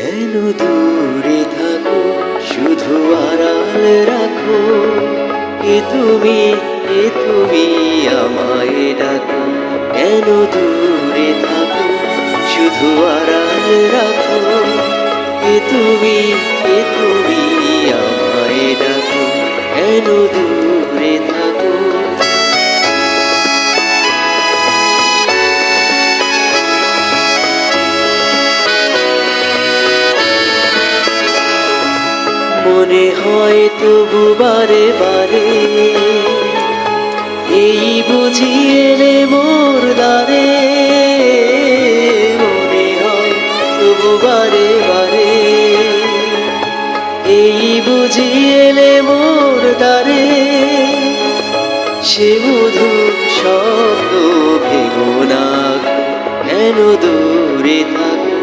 কেন দূরে থাকো, শুধু আড়াল রাখো। এ তুমি এ তুমি আমায় ডাকো। কেন দূরে থাকো, শুধু আড়াল রাখো। এ তুমি এ তুমি আমায় ডাকো। কেন দূরে মনে হয় তবু বারে বারে। এই বুঝি এলে মোর দ্বারে। মনে হয় তবু বারে বারে। এই বুঝি এলে মোর দ্বারে। সে মধু শব্দ ভেবো না কেন দূরে থাকো?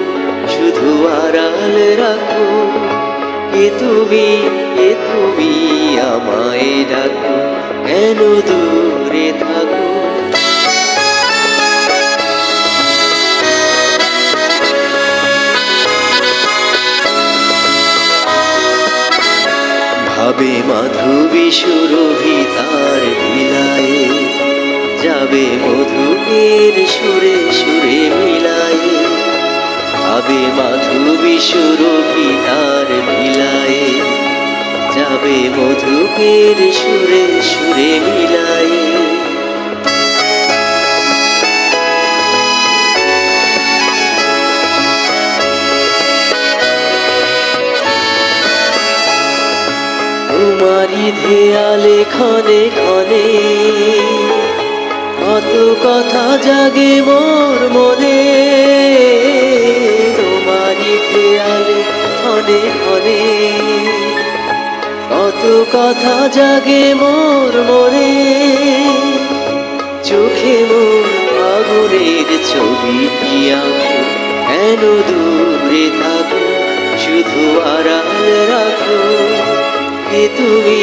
শুধু আড়াল রাখো। এ তুমি এ তুমি আমায় ডাকো, কেন দূরে থাকো? ভাবে মাধবী সুরভি তার বিলায়ে যাবে মধুকের সুরে সুরে মিলায়ে। ভাবে মাধবী সুরভি মধুকের সুরে সুরে মিলায়ে তোমারি ধেয়ালে ক্ষণে ক্ষণে কত কথা জাগে মোর মনে। কথা জাগে মোর মনে, চোখে মোর আগুনের ছবি আঁকো কেন দূরে থাকো, শুধু আড়াল রাখো তুমি